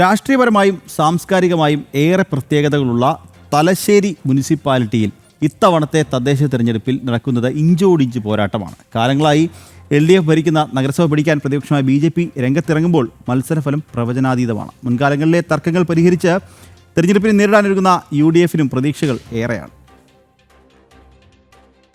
രാഷ്ട്രീയപരമായും സാംസ്കാരികമായും ഏറെ പ്രത്യേകതകളുള്ള തലശ്ശേരി മുനിസിപ്പാലിറ്റിയിൽ ഇത്തവണത്തെ തദ്ദേശ തിരഞ്ഞെടുപ്പിൽ നടക്കുന്നത് ഇഞ്ചോടിഞ്ച് പോരാട്ടമാണ്. കാലങ്ങളായി എൽ ഡി എഫ് ഭരിക്കുന്ന നഗരസഭ പിടിക്കാൻ പ്രതിപക്ഷമായ ബി ജെ പി രംഗത്തിറങ്ങുമ്പോൾ മത്സരഫലം പ്രവചനാതീതമാണ്. മുൻകാലങ്ങളിലെ തർക്കങ്ങൾ പരിഹരിച്ച് തെരഞ്ഞെടുപ്പിനെ നേരിടാനൊരുങ്ങുന്ന യു ഡി എഫിനും പ്രതീക്ഷകൾ ഏറെയാണ്.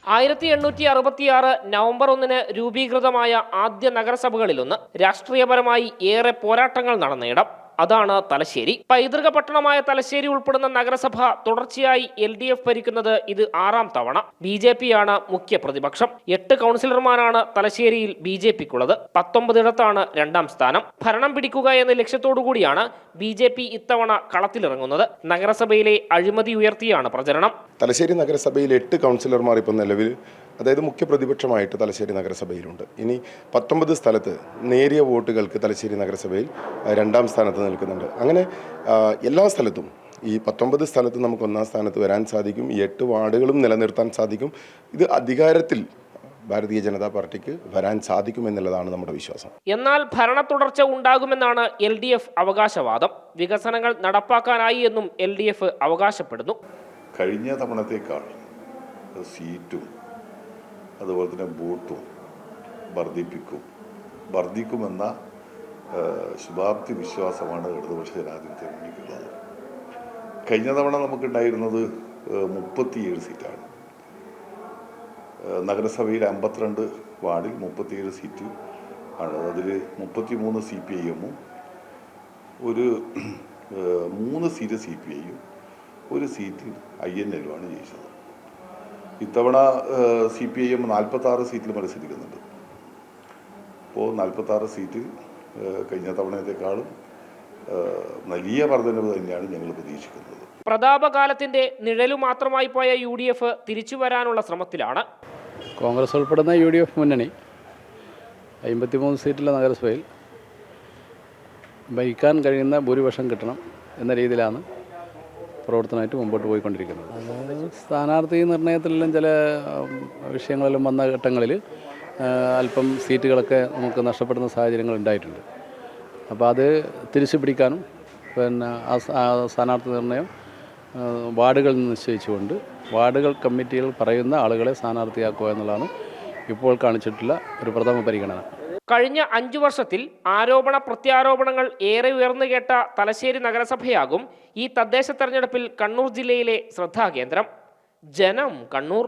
ആയിരത്തി എണ്ണൂറ്റി അറുപത്തിയാറ് നവംബർ ഒന്നിന് രൂപീകൃതമായ ആദ്യ നഗരസഭകളിലൊന്ന് രാഷ്ട്രീയപരമായി ഏറെ പോരാട്ടങ്ങൾ നടന്നയിടം അതാണ് തലശ്ശേരി. പൈതൃക പട്ടണമായ തലശ്ശേരി ഉൾപ്പെടുന്ന നഗരസഭ തുടർച്ചയായി എൽ ഡി എഫ് ഭരിക്കുന്നത് ഇത് ആറാം തവണ. ബി ജെ പിയാണ് മുഖ്യ പ്രതിപക്ഷം. എട്ട് കൗൺസിലർമാരാണ് തലശ്ശേരിയിൽ ബി ജെ പിക്കുള്ളത്. പത്തൊമ്പതിടത്താണ് രണ്ടാം സ്ഥാനം. ഭരണം പിടിക്കുക എന്ന ലക്ഷ്യത്തോടു കൂടിയാണ് ബി ജെ പി ഇത്തവണ കളത്തിലിറങ്ങുന്നത്. നഗരസഭയിലെ അഴിമതി ഉയർത്തിയാണ് പ്രചരണം. തലശ്ശേരി നഗരസഭയിൽ എട്ട് കൗൺസിലർമാർ ഇപ്പോൾ നിലവിൽ അതായത് മുഖ്യ പ്രതിപക്ഷമായിട്ട് തലശ്ശേരി നഗരസഭയിലുണ്ട്. ഇനി പത്തൊമ്പത് സ്ഥലത്ത് നേരിയ വോട്ടുകൾക്ക് തലശ്ശേരി നഗരസഭയിൽ രണ്ടാം സ്ഥാനത്ത് നിൽക്കുന്നുണ്ട്. അങ്ങനെ എല്ലാ സ്ഥലത്തും ഈ പത്തൊമ്പത് സ്ഥലത്ത് നമുക്ക് ഒന്നാം സ്ഥാനത്ത് വരാൻ സാധിക്കും. ഈ എട്ട് വാർഡുകളും നിലനിർത്താൻ സാധിക്കും. ഇത് അധികാരത്തിൽ ഭാരതീയ ജനതാ പാർട്ടിക്ക് വരാൻ സാധിക്കും എന്നുള്ളതാണ് നമ്മുടെ വിശ്വാസം. എന്നാൽ ഭരണ തുടർച്ച ഉണ്ടാകുമെന്നാണ് എൽ ഡി എഫ് അവകാശവാദം. വികസനങ്ങൾ നടപ്പാക്കാനായി എന്നും എൽ ഡി എഫ് അവകാശപ്പെടുന്നു. കഴിഞ്ഞ തവണത്തേക്കാൾ സീറ്റും അതുപോലെ തന്നെ ബൂട്ടും വർദ്ധിപ്പിക്കും. വർദ്ധിക്കുമെന്ന ശുഭാപ്തി വിശ്വാസമാണ് ഇടതുപക്ഷ ജനാധിപത്യ മുന്നണിക്കുള്ളത് കഴിഞ്ഞ തവണ നമുക്കുണ്ടായിരുന്നത് മുപ്പത്തിയേഴ് സീറ്റാണ്. നഗരസഭയിൽ അമ്പത്തിരണ്ട് വാർഡിൽ മുപ്പത്തിയേഴ് സീറ്റ് ആണ്. അതിൽ മുപ്പത്തി മൂന്ന് സി പി ഐ എമ്മും ഒരു മൂന്ന് സീറ്റ് സി പി ഐയും ഒരു സീറ്റ് ഐ എൻ എല്ലുമാണ് ജയിച്ചത്. ഇത്തവണ സി പി ഐ എം നാൽപ്പത്തി ആറ് സീറ്റിൽ മത്സരിക്കുന്നുണ്ട്. അപ്പോൾ നാൽപ്പത്തി ആറ് സീറ്റ് കഴിഞ്ഞ തവണത്തേക്കാളും വലിയ വർധനവ് തന്നെയാണ് ഞങ്ങൾ പ്രതീക്ഷിക്കുന്നത്. പ്രതാപകാലത്തിന്റെ നിഴലു മാത്രമായി പോയ യു ഡി എഫ് തിരിച്ചു വരാനുള്ള ശ്രമത്തിലാണ്. കോൺഗ്രസ് ഉൾപ്പെടുന്ന യു ഡി എഫ് മുന്നണി അമ്പത്തിമൂന്ന് സീറ്റിലെ നഗരസഭയിൽ ഭരിക്കാൻ കഴിയുന്ന ഭൂരിപക്ഷം കിട്ടണം എന്ന രീതിയിലാണ് പ്രവർത്തനമായിട്ട് മുമ്പോട്ട് പോയിക്കൊണ്ടിരിക്കുന്നത്. സ്ഥാനാർത്ഥി നിർണയത്തിലെല്ലാം ചില വിഷയങ്ങളെല്ലാം വന്ന ഘട്ടങ്ങളിൽ അല്പം സീറ്റുകളൊക്കെ നമുക്ക് നഷ്ടപ്പെടുന്ന സാഹചര്യങ്ങൾ ഉണ്ടായിട്ടുണ്ട്. അപ്പോൾ അത് തിരിച്ചു പിടിക്കാനും പിന്നെ ആ സ്ഥാനാർത്ഥി നിർണയം വാർഡുകളിൽ വാർഡുകൾ നിശ്ചയിച്ചുകൊണ്ട് വാർഡുകൾ കമ്മിറ്റികൾ പറയുന്ന ആളുകളെ സ്ഥാനാർത്ഥിയാക്കുക എന്നുള്ളതാണ് ഇപ്പോൾ കാണിച്ചിട്ടുള്ള ഒരു പ്രഥമ പരിഗണന. കഴിഞ്ഞ അഞ്ചു വർഷത്തിൽ ആരോപണ പ്രത്യാരോപണങ്ങൾ ഏറെ ഉയർന്നു കേട്ട തലശ്ശേരി നഗരസഭയാകും ഈ തദ്ദേശ തെരഞ്ഞെടുപ്പിൽ കണ്ണൂർ ജില്ലയിലെ ശ്രദ്ധാകേന്ദ്രം. ജനം കണ്ണൂർ.